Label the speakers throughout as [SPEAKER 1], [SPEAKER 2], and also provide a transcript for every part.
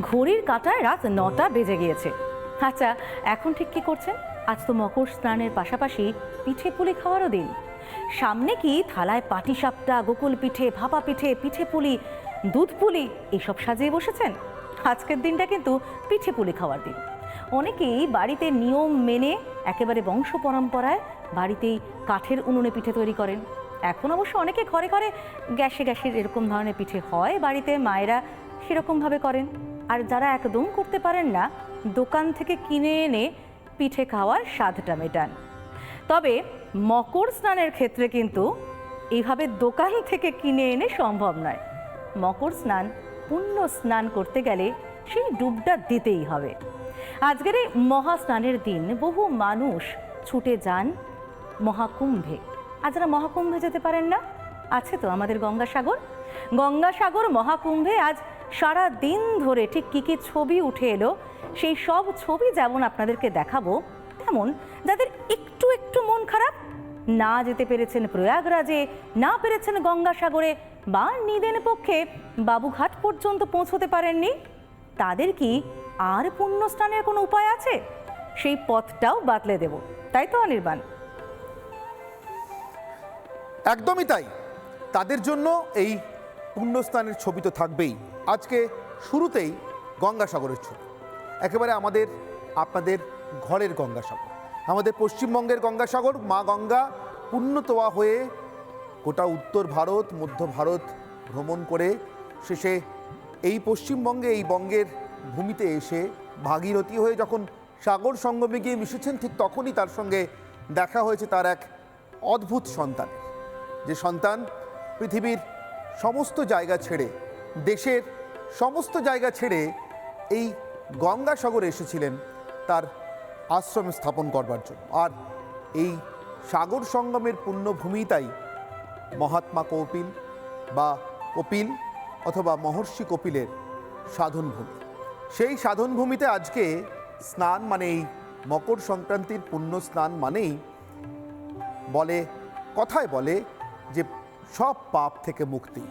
[SPEAKER 1] ঘড়ির কাঁটায় রাত নটা বেজে গিয়েছে। আচ্ছা এখন ঠিক কি করছেন? আজ তো মকর স্নানের পাশাপাশি পিঠে পুলি খাওয়ারও দিন। সামনে কি থালায় পাটিসাপটা, গোকুল পিঠে, ভাপা পিঠে পিঠে পুলি, দুধ পুলি, এসব সাজিয়ে বসেছেন? আজকের দিনটা কিন্তু পিঠে পুলি খাওয়ার দিন। অনেকেই বাড়িতে নিয়ম মেনে একেবারে বংশ পরম্পরায় বাড়িতেই কাঠের উনুনে পিঠে তৈরি করেন। এখন অবশ্য অনেকে ঘরে ঘরে গ্যাসে গ্যাসের এরকম ধরনের পিঠে হয়, বাড়িতে মায়েরা সেরকমভাবে করেন। আর যারা একদম করতে পারেন না, দোকান থেকে কিনে এনে পিঠে খাওয়ার স্বাদটা মেটান। তবে মকর স্নানের ক্ষেত্রে কিন্তু এইভাবে দোকান থেকে কিনে এনে সম্ভব নয়। মকর স্নান, পুণ্য স্নান করতে গেলে সেই ডুবটা দিতেই হবে। আজকের এই মহাস্নানের দিন বহু মানুষ ছুটে যান মহাকুম্ভে। আর যারা মহাকুম্ভে যেতে পারেন না, আছে তো আমাদের গঙ্গাসাগর? গঙ্গাসাগর মহাকুম্ভে আজ সারা দিন ধরে ঠিক কী কী ছবি উঠে এলো, সেই সব ছবি যেমন আপনাদেরকে দেখাবো, তেমন যাদের একটু একটু মন খারাপ, না যেতে পেরেছেন প্রয়াগরাজে, না পেরেছেন গঙ্গাসাগরে, বা নিদেন পক্ষে বাবুঘাট পর্যন্ত পৌঁছতে পারেননি, তাদের কি আর পুণ্য স্নানের কোনো উপায় আছে? সেই পথটাও বাতলে দেব, তাই তো অনির্বাণ?
[SPEAKER 2] একদমই তাই। তাদের জন্য এই পুণ্যস্থানের ছবি তো থাকবেই। আজকে শুরুতেই গঙ্গাসাগরের ছবি। একেবারে আমাদের, আপনাদের ঘরের গঙ্গাসাগর। আমাদের পশ্চিমবঙ্গের গঙ্গাসাগর, মা গঙ্গা পুণ্যতোয়া হয়ে গোটা উত্তর ভারত, মধ্য ভারত ভ্রমণ করে শেষে এই পশ্চিমবঙ্গে, এই বঙ্গের ভূমিতে এসে ভাগীরথী হয়ে যখন সাগর সঙ্গমে গিয়ে মিশেছেন, ঠিক তখনই তার সঙ্গে দেখা হয়েছে তার এক অদ্ভুত সন্তান যে সন্তান পৃথিবীর সমস্ত জায়গা ছেড়ে, দেশের সমস্ত জায়গা ছেড়ে এই গঙ্গাসাগরে এসেছিলেন তার আশ্রম স্থাপন করবার জন্য। আর এই সাগর সঙ্গমের পুণ্যভূমিতাই মহাত্মা কপিল বা কপিল অথবা মহর্ষি কপিলের সাধনভূমি। সেই সাধনভূমিতে আজকে স্নান মানে এই মকর সংক্রান্তির পুণ্য স্নান মানেই বলে, কথায় বলে যে সব পাপ থেকে মুক্তি।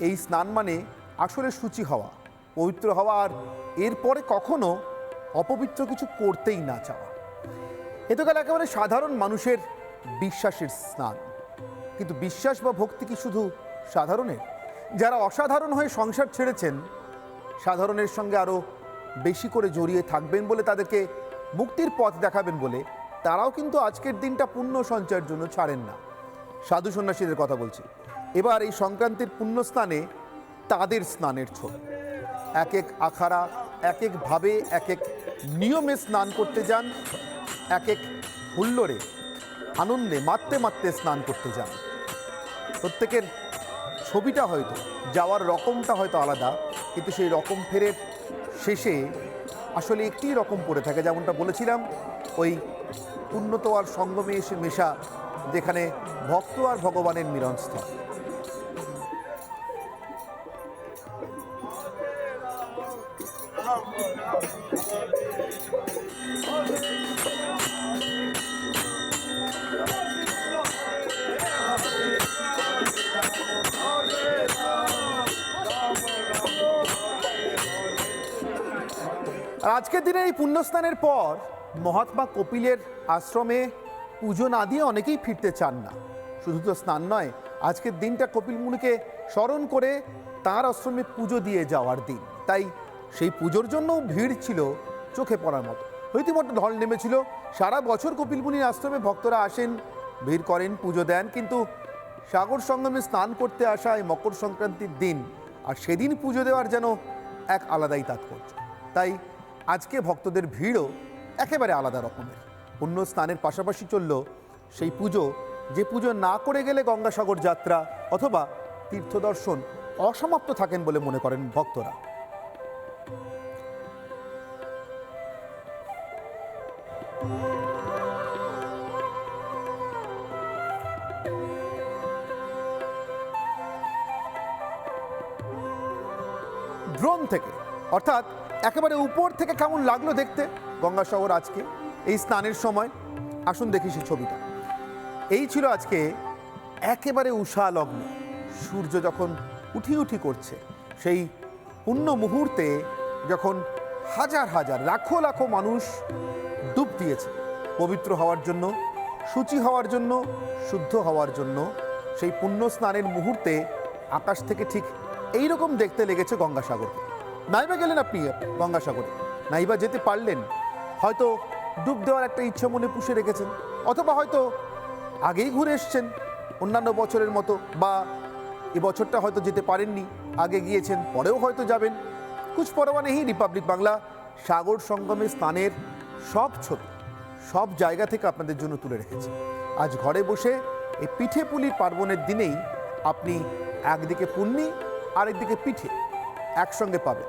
[SPEAKER 2] এই স্নান মানে আসলে সূচি হওয়া, পবিত্র হওয়া, আর এরপরে কখনো অপবিত্র কিছু করতেই না চাওয়া। এ তো গেল একেবারে সাধারণ মানুষের বিশ্বাসের স্নান। কিন্তু বিশ্বাস বা ভক্তি কি শুধু সাধারণের? যারা অসাধারণ হয়ে সংসার ছেড়েছেন, সাধারণের সঙ্গে আরও বেশি করে জড়িয়ে থাকবেন বলে তাদেরকে মুক্তির পথ দেখাবেন বলে, তারাও কিন্তু আজকের দিনটা পুণ্য সঞ্চয়ের জন্য ছাড়েন না। সাধু সন্ন্যাসীদের কথা বলছি। এবার এই সংক্রান্তির পুণ্যস্থানে তাদের স্নানের ছবি। এক এক আখাড়া, এক একভাবে এক এক নিয়মে স্নান করতে যান, এক এক হুল্লোড়ে, আনন্দে, মারতে মারতে স্নান করতে যান। প্রত্যেকের ছবিটা হয়তো, যাওয়ার রকমটা হয়তো আলাদা, কিন্তু সেই রকম ফেরের শেষে আসলে একটি রকম পড়ে থাকে। যেমনটা বলেছিলাম, ওই উন্নত আর সঙ্গমে এসে মেশা যেখানে ভক্ত আর ভগবানের মিলনস্থল। আজকের দিনে এই পুণ্যস্নানের পর মহাত্মা কপিলের আশ্রমে পুজো না দিয়ে অনেকেই ফিরতে চান না। শুধু তো স্নান নয়, আজকের দিনটা কপিল মুনিকে স্মরণ করে তার আশ্রমে পুজো দিয়ে যাওয়ার দিন। তাই সেই পুজোর জন্যও ভিড় ছিল চোখে পড়ার মতো। রীতিমতো ঢল নেমেছিল। সারা বছর কপিল মুনির আশ্রমে ভক্তরা আসেন, ভিড় করেন, পুজো দেন, কিন্তু সাগর সঙ্গমে স্নান করতে আসা এই মকর সংক্রান্তির দিন আর সেদিন পুজো দেওয়ার যেন এক আলাদাই তাৎপর্য। তাই আজকে ভক্তদের ভিড়ও একেবারে আলাদা রকমের। পুণ্য স্নানের পাশাপাশি চলল সেই পুজো। যে পুজো না করে গেলে গঙ্গাসাগর যাত্রা অথবা তীর্থদর্শন অসমাপ্ত থাকেন বলে মনে করেন ভক্তরা। ড্রোন থেকে, অর্থাৎ একেবারে উপর থেকে কেমন লাগল দেখতে গঙ্গাসাগর আজকে? এই স্নানের সময়। আসুন দেখি সেই ছবিটা। এই ছিল আজকে একেবারে উষা লগ্ন। সূর্য যখন উঠি উঠি করছে, সেই পূর্ণ মুহূর্তে যখন হাজার হাজার, লাখো লাখো মানুষ ডুব দিয়েছে, পবিত্র হওয়ার জন্য শুচি হওয়ার জন্য, শুদ্ধ হওয়ার জন্য, সেই পুণ্য স্নানের মুহূর্তে আকাশ থেকে ঠিক এই রকম দেখতে লেগেছে গঙ্গাসাগরকে। নাইবা গেলেন আপনি গঙ্গাসাগরে। নাইবা যেতে পারলেন। হয়তো ডুব দেওয়ার একটা ইচ্ছা মনে পুষে রেখেছেন। অথবা হয়তো আগেই ঘুরে এসছেন অন্যান্য বছরের মতো বা এ বছরটা হয়তো যেতে পারেননি, আগে গিয়েছেন, পরেও হয়তো যাবেন। কুছ পরোয়া রিপাবলিক বাংলা সাগর সঙ্গমে স্নানের সব ছবি, সব জায়গা থেকে আপনাদের জন্য তুলে রেখেছে। আজ ঘরে বসে এই পিঠে পুলির পার্বণের দিনেই আপনি একদিকে পুণ্যি, আরেকদিকে পিঠে একসঙ্গে পাবেন।